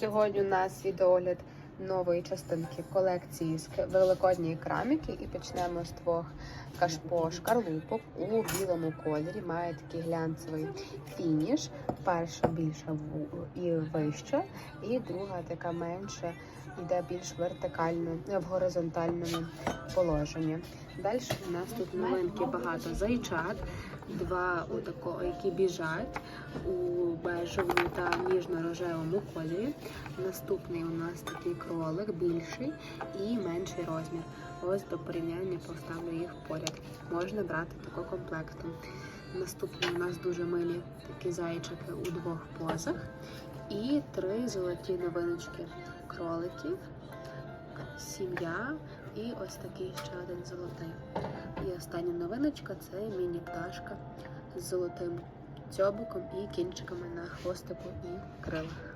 Сьогодні у нас відеогляд нової частинки колекції з великодньої кераміки і почнемо з двох кашпо шкарлупок у білому кольорі. Має такий глянцевий фініш. Перша більша і вища, і друга така менша, йде більш вертикально в горизонтальному положенні. Далі у нас тут новинки багато зайчат, два отако, які біжать у бежевому та ніжно-рожевому кольорі. Наступний у нас такий кролик більший і менший розмір. Ось до порівняння поставлю їх поряд. Можна брати такого комплекту. Наступний у нас дуже милі такі зайчики у двох позах. І три золоті новиночки кроликів, сім'я і ось такий ще один золотий. І остання новиночка це міні-пташка з золотим цьобуком і кінчиками на хвостику і крилах.